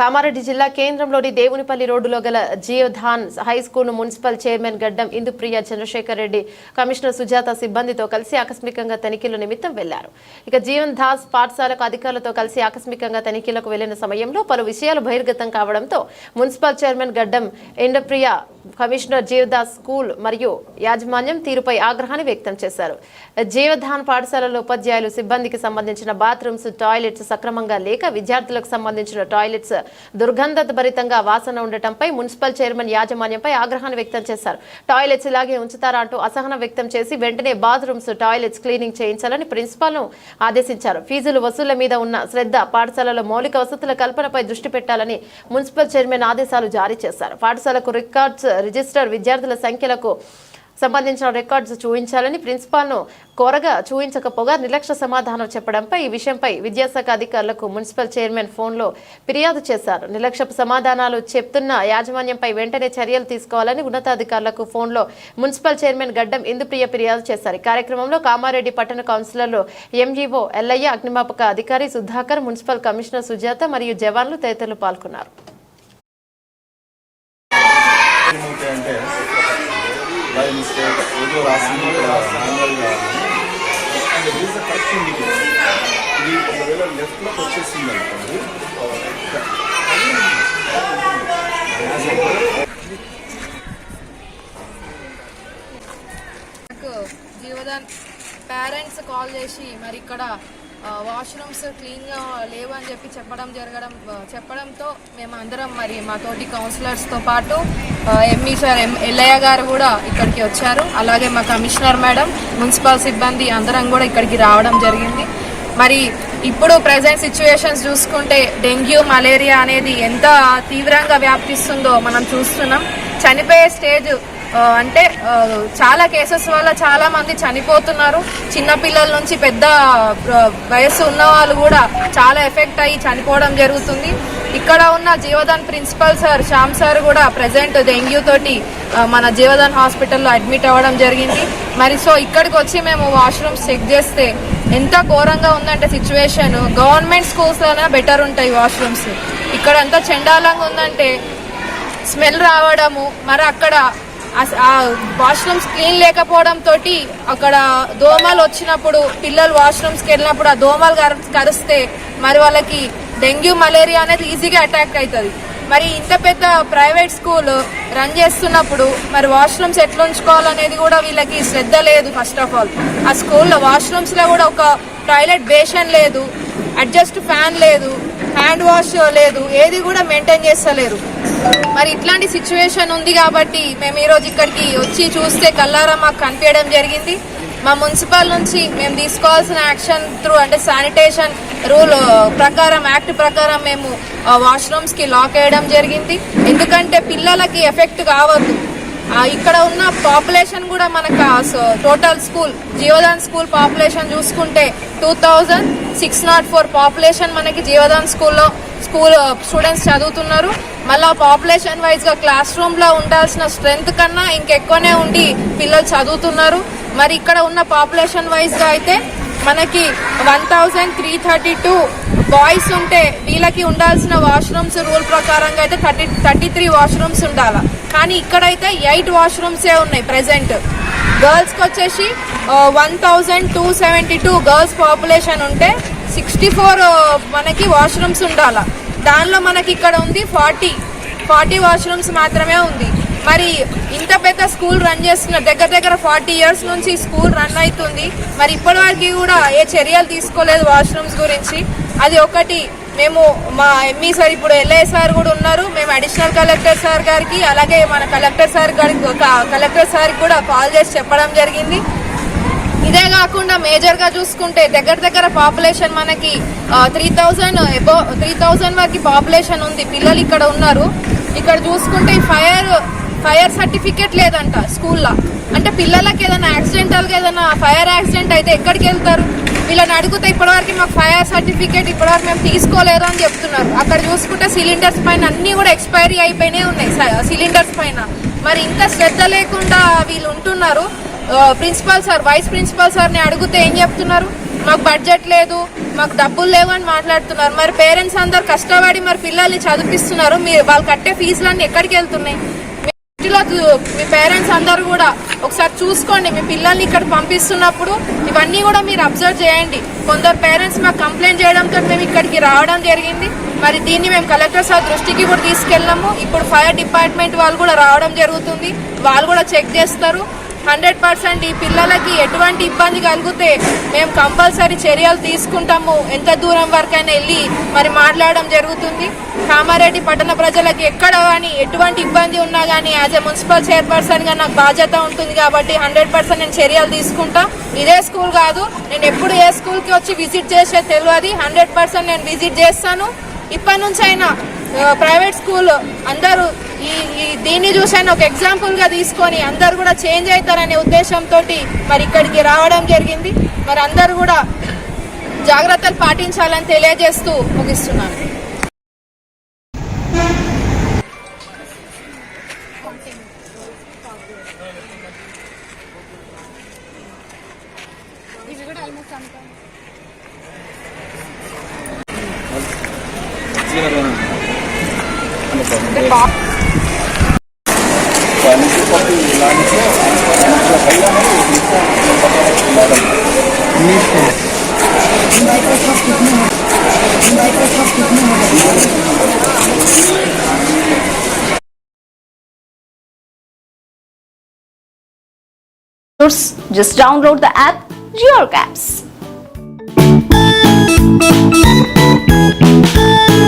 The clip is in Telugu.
కామారెడ్డి జిల్లా కేంద్రంలోని దేవునిపల్లి రోడ్డులో గల Jeevadan high school municipal chairman Gaddam Indupriya Chandrasekhar Reddy commissioner Sujatha సిబ్బందితో కలిసి ఆకస్మికంగా తనిఖీల నిమిత్తం వెళ్ళారు. ఇక జీవన్ దాస్ పాఠశాలకు అధికారులతో కలిసి ఆకస్మికంగా తనిఖీలకు వెళ్ళిన సమయంలో పలు విషయాలు బహిర్గతం కావడంతో మున్సిపల్ చైర్మన్ గడ్డం ఇంద్రప్రియ కమిషనర్ జీవదాస్ స్కూల్ మరియు యాజమాన్యం తీరుపై ఆగ్రహాన్ని వ్యక్తం చేశారు. జీవధాన్ పాఠశాలలో ఉపాధ్యాయులు సిబ్బందికి సంబంధించిన బాత్రూమ్స్ టాయిలెట్స్ సక్రమంగా లేక విద్యార్థులకు సంబంధించిన టాయిలెట్స్ దుర్గంధభరితంగా వాసన ఉండటంపై మున్సిపల్ చైర్మన్ యాజమాన్యంపై ఆగ్రహాన్ని వ్యక్తం చేశారు. టాయిలెట్స్ ఇలాగే ఉంచుతారా అంటూ అసహనం వ్యక్తం చేసి వెంటనే బాత్రూమ్స్ టాయిలెట్స్ క్లీనింగ్ చేయించాలని ప్రిన్సిపాల్ను ఆదేశించారు. ఫీజులు వసూళ్ళ మీద ఉన్న శ్రద్ధ పాఠశాలలో మౌలిక వసతుల కల్పనపై దృష్టి పెట్టాలని మున్సిపల్ చైర్మన్ ఆదేశాలు జారీ చేశారు. పాఠశాలకు రికార్డ్స్ రిజిస్టర్ విద్యార్థుల సంఖ్యలకు సంబంధించిన రికార్డ్స్ చూపించాలని ప్రిన్సిపాల్ను కోరగా చూపించకపోగా నిర్లక్ష్య సమాధానం చెప్పడంపై ఈ విషయంపై విద్యాశాఖ అధికారులకు మున్సిపల్ చైర్మన్ ఫోన్లో ఫిర్యాదు చేశారు. నిర్లక్ష్యపు సమాధానాలు చెప్తున్న యాజమాన్యంపై వెంటనే చర్యలు తీసుకోవాలని ఉన్నతాధికారులకు ఫోన్లో మున్సిపల్ చైర్మన్ గడ్డం ఇందుప్రియ ఫిర్యాదు చేశారు. కార్యక్రమంలో కామారెడ్డి పట్టణ కౌన్సిలర్లు ఎంఈఓ ఎల్లయ్య అగ్నిమాపక అధికారి సుధాకర్ మున్సిపల్ కమిషనర్ సుజాత మరియు జవాన్లు తదితరులు పాల్గొన్నారు. ఏమవుతాయంటే బై మిస్టేక్ ఏదో రాసింది మాన్యువల్గా అండ్ ద కరెక్ట్ ఇండికేషన్ ఇది. ఒకవేళ లెఫ్ట్లోకి వచ్చేసింది అనుకోండి జీవదాన్ పేరెంట్స్ కాల్ చేసి మరి ఇక్కడ వాష్రూమ్స్ క్లీన్గా లేవు అని చెప్పి చెప్పడం జరగడం చెప్పడంతో మేము అందరం మరి మా తోటి కౌన్సిలర్స్తో పాటు ఎంఈ సార్ ఎం ఎల్లయ్య గారు కూడా ఇక్కడికి వచ్చారు. అలాగే మా కమిషనర్ మేడం మున్సిపల్ సిబ్బంది అందరం కూడా ఇక్కడికి రావడం జరిగింది. మరి ఇప్పుడు ప్రజెంట్ సిచ్యువేషన్స్ చూసుకుంటే డెంగ్యూ మలేరియా అనేది ఎంత తీవ్రంగా వ్యాప్తిస్తుందో మనం చూస్తున్నాం. చనిపోయే స్టేజ్ అంటే చాలా కేసెస్ వల్ల చాలా మంది చనిపోతున్నారు. చిన్నపిల్లల నుంచి పెద్ద వయస్సు ఉన్న వాళ్ళు కూడా చాలా ఎఫెక్ట్ అయ్యి చనిపోవడం జరుగుతుంది. ఇక్కడ ఉన్న Jeevadan principal sir Shyam sir కూడా ప్రజెంట్ డెంగ్యూ తోటి మన జీవదాన్ హాస్పిటల్లో అడ్మిట్ అవ్వడం జరిగింది. మరి సో ఇక్కడికి వచ్చి మేము వాష్రూమ్స్ చెక్ చేస్తే ఎంత ఘోరంగా ఉందంటే సిచ్యువేషన్. గవర్నమెంట్ స్కూల్స్లోనే బెటర్ ఉంటాయి వాష్రూమ్స్. ఇక్కడ ఎంత చెండాలంగా ఉందంటే స్మెల్ రావడము మరి అక్కడ వాష్రూమ్స్ క్లీన్ లేకపోవడం తోటి అక్కడ దోమలు వచ్చినప్పుడు పిల్లలు వాష్రూమ్స్కి వెళ్ళినప్పుడు ఆ దోమలు కరు- కరిస్తే మరి వాళ్ళకి డెంగ్యూ మలేరియా అనేది ఈజీగా అటాక్ అవుతుంది. మరి ఇంత పెద్ద ప్రైవేట్ స్కూల్ రన్ చేస్తున్నప్పుడు మరి వాష్రూమ్స్ ఎట్లా ఉంచుకోవాలనేది కూడా వీళ్ళకి శ్రద్ధ లేదు ఫస్ట్ ఆఫ్ ఆల్. ఆ స్కూల్లో వాష్రూమ్స్లో కూడా ఒక టాయిలెట్ బేషన్ లేదు అడ్జస్ట్ ఫ్యాన్ లేదు హ్యాండ్ వాష్ లేదు ఏది కూడా మెయింటైన్ చేస్తలేరు. మరి ఇట్లాంటి సిచ్యువేషన్ ఉంది కాబట్టి మేము ఈరోజు ఇక్కడికి వచ్చి చూస్తే కల్లారా మాకు కనిపించడం జరిగింది. మా మున్సిపల్ నుంచి మేము తీసుకోవాల్సిన యాక్షన్ త్రూ అంటే శానిటేషన్ రూల్ ప్రకారం యాక్ట్ ప్రకారం మేము వాష్రూమ్స్కి లాక్ వేయడం జరిగింది. ఎందుకంటే పిల్లలకి ఎఫెక్ట్ కావద్దు. ఇక్కడ ఉన్న పాపులేషన్ కూడా మనకు total school Jeevadan school population చూసుకుంటే two thousand six nought four population మనకి జీవదాన్ స్కూల్లో స్కూల్ స్టూడెంట్స్ చదువుతున్నారు. మళ్ళీ పాపులేషన్ వైజ్గా క్లాస్ రూమ్లో ఉండాల్సిన స్ట్రెంగ్త్ కన్నా ఇంకెక్కువనే ఉండి పిల్లలు చదువుతున్నారు. మరి ఇక్కడ ఉన్న పాపులేషన్ వైజ్గా అయితే మనకి one thousand three thirty two boys ఉంటే వీళ్ళకి ఉండాల్సిన వాష్రూమ్స్ రూల్ ప్రకారంగా అయితే థర్టీ థర్టీ త్రీ వాష్రూమ్స్ ఉండాలి. కానీ ఇక్కడైతే ఎయిట్ వాష్రూమ్సే ఉన్నాయి ప్రెసెంట్ గర్ల్స్కి వచ్చేసి one thousand two seventy two girls population ఉంటే సిక్స్టీ ఫోర్ మనకి వాష్రూమ్స్ ఉండాలి. దానిలో మనకి ఇక్కడ ఉంది ఫార్టీ ఫార్టీ వాష్రూమ్స్ మాత్రమే ఉంది. మరి ఇంత పెద్ద స్కూల్ రన్ చేస్తున్న దగ్గర దగ్గర ఫార్టీ ఇయర్స్ నుంచి స్కూల్ రన్ అవుతుంది. మరి ఇప్పటి వరకు కూడా ఏ చర్యలు తీసుకోలేదు వాష్రూమ్స్ గురించి. అది ఒకటి మేము మా ఎంఈ సార్ ఇప్పుడు ఎల్ఐ సార్ కూడా ఉన్నారు. మేము అడిషనల్ కలెక్టర్ సార్ గారికి అలాగే మన కలెక్టర్ సార్ గారికి కలెక్టర్ సార్కి కూడా కాల్ చేసి చెప్పడం జరిగింది. ఇదే కాకుండా మేజర్గా చూసుకుంటే దగ్గర దగ్గర పాపులేషన్ మనకి three thousand above three thousand వరకు పాపులేషన్ ఉంది. పిల్లలు ఇక్కడ ఉన్నారు. ఇక్కడ చూసుకుంటే ఫైర్ ఫైర్ సర్టిఫికేట్ లేదంట స్కూల్లో. అంటే పిల్లలకి ఏదైనా యాక్సిడెంటల్గా ఏదైనా ఫైర్ యాక్సిడెంట్ అయితే ఎక్కడికి వెళ్తారు? వీళ్ళని అడిగితే ఇప్పటివరకు మాకు ఫైర్ సర్టిఫికేట్ ఇప్పటివరకు మేము తీసుకోలేదు అని చెప్తున్నారు. అక్కడ చూసుకుంటే సిలిండర్స్ పైన అన్ని కూడా ఎక్స్పైరీ అయిపోయినాయి ఉన్నాయి. సిలిండర్స్ పైన. మరి ఇంత శ్రద్ధ లేకుండా వీళ్ళు ఉంటున్నారు. ప్రిన్సిపల్ సార్ వైస్ ప్రిన్సిపల్ సార్ని అడిగితే ఏం చెప్తున్నారు? మాకు బడ్జెట్ లేదు మాకు డబ్బులు లేవు అని మాట్లాడుతున్నారు. మరి పేరెంట్స్ అందరు కష్టపడి మరి పిల్లల్ని చదివిస్తున్నారు. మీరు వాళ్ళు కట్టే ఫీజులన్నీ ఎక్కడికి వెళ్తున్నాయి? మీ మీ పేరెంట్స్ అందరూ కూడా ఒకసారి చూసుకోండి. మీ పిల్లల్ని ఇక్కడ పంపిస్తున్నప్పుడు ఇవన్నీ కూడా మీరు అబ్జర్వ్ చేయండి. కొందరు పేరెంట్స్ మాకు కంప్లైంట్ చేయడంతో మేము ఇక్కడికి రావడం జరిగింది. మరి దీన్ని మేము కలెక్టర్ సార్ దృష్టికి కూడా తీసుకెళ్ళాము. ఇప్పుడు ఫైర్ డిపార్ట్మెంట్ వాళ్ళు కూడా రావడం జరుగుతుంది. వాళ్ళు కూడా చెక్ చేస్తారు. హండ్రెడ్ పర్సెంట్ ఈ పిల్లలకి ఎటువంటి ఇబ్బంది కలిగితే మేము కంపల్సరీ చర్యలు తీసుకుంటాము. ఎంత దూరం వరకైనా వెళ్ళి మరి మాట్లాడడం జరుగుతుంది. కామారెడ్డి పట్టణ ప్రజలకు ఎక్కడ కానీ ఎటువంటి ఇబ్బంది ఉన్నా కానీ యాజ్ ఎ మున్సిపల్ చైర్పర్సన్గా నాకు బాధ్యత ఉంటుంది కాబట్టి హండ్రెడ్ పర్సెంట్ నేను చర్యలు తీసుకుంటా. ఇదే స్కూల్ కాదు నేను ఎప్పుడు ఏ స్కూల్కి వచ్చి విజిట్ చేసే తెలియదు. హండ్రెడ్ పర్సెంట్ నేను విజిట్ చేస్తాను. ఇప్పటి నుంచి అయినా ప్రైవేట్ స్కూల్ అందరూ ఈ ఈ దీన్ని చూసాను ఒక ఎగ్జాంపుల్గా తీసుకొని అందరు కూడా చేంజ్ అవుతారనే ఉద్దేశంతో మరి ఇక్కడికి రావడం జరిగింది. మరి అందరూ కూడా జాగ్రత్తలు పాటించాలని తెలియజేస్తూ ముగిస్తున్నాను. Just download the app GeoCaps.